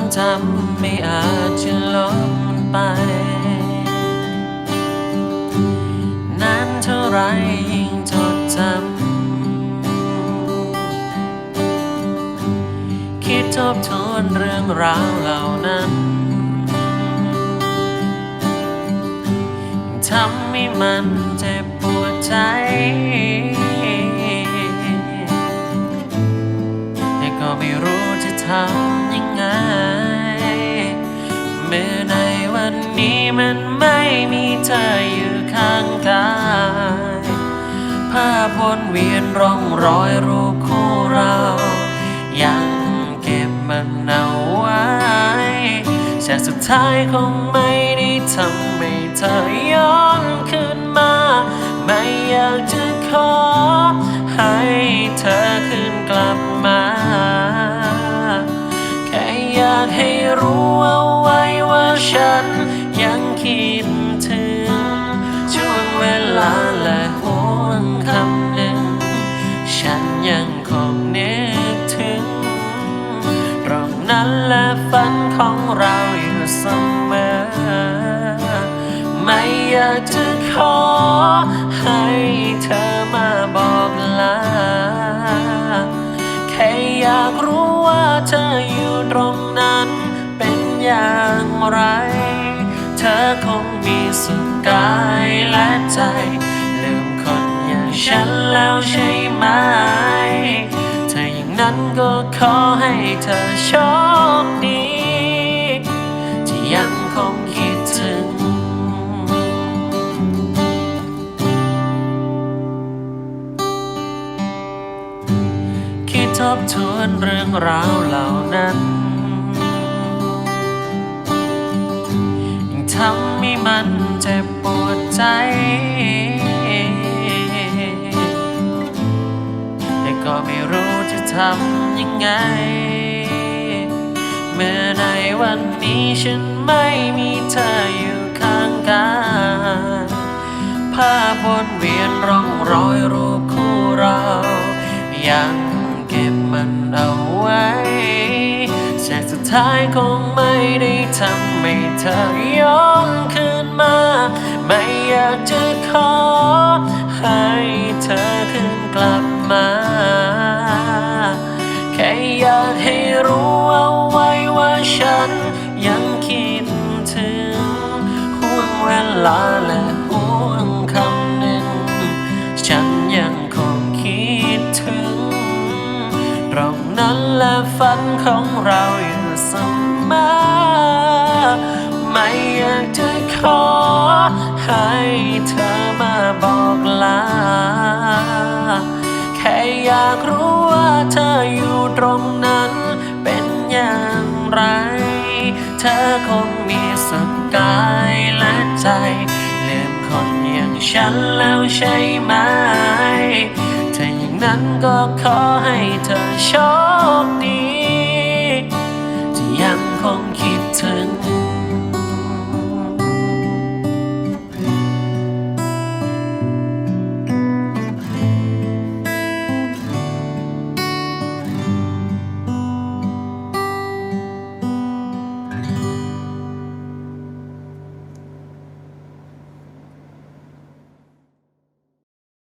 ความจำไม่อาจจะลบไป นานเท่าไรยิ่งจดจำ คิดทบทวนเรื่องราวเหล่านั้น ทำให้มันเจ็บปวดใจ เมื่อในวันนี้มันไม่มีเธออยู่ข้างกายภาพวนเวียนร่องรอยรูปคู่เรา ยังเก็บมันเอาไว้แต่สุดท้ายคงไม่ได้ทำให้เธอย้อนคืนมา ไม่อยากจะขอให้ น ยังคิดถึง ช่วงเวลาและห่วงคำหนึ่ง ฉันยังคงนึกถึง ตรงนั้นและฝันของเราอยู่เสมอ ไม่อยากจะขอให้เธอมาบอกลาแค่อยากรู้ว่าเธออยู่ตรงนั้นเป็นอย่างไร สุขกายและใจ ลืมคนอย่างฉันแล้วใช่ไหม ถ้าอย่างนั้นก็ขอให้เธอโชคดี ที่ยังคงคิดถึง คิดทบทวนเรื่องราวเหล่านั้นำให้มันเจ็บปวดใจ แต่ก็ไม่รู้จะทำยังไง เมื่อในวันนี้ฉันไม่มีเธออยู่ข้างกายภาพวนเวียนร่องรอยรูปคู่เราอยัง แต่สุดท้ายคงไม่ได้ทำให้เธอย้อนคืนมา ไม่อยากจะขอให้เธอคืนกลับมา แค่อยากให้รู้เอาไว้ว่าฉันยังคิดถึงห่วงเวลาและ ฝันของเราอยู่เสมอไม่อยากจะขอให้เธอมาบอกลา แค่อยากรู้ว่าเธออยู่ตรงนั้นเป็นอย่างไร เธอคงมีสุขกายและใจ ลืมคนอย่างฉันแล้วใช่ไหม ฉันก็ขอให้เธอโชคดี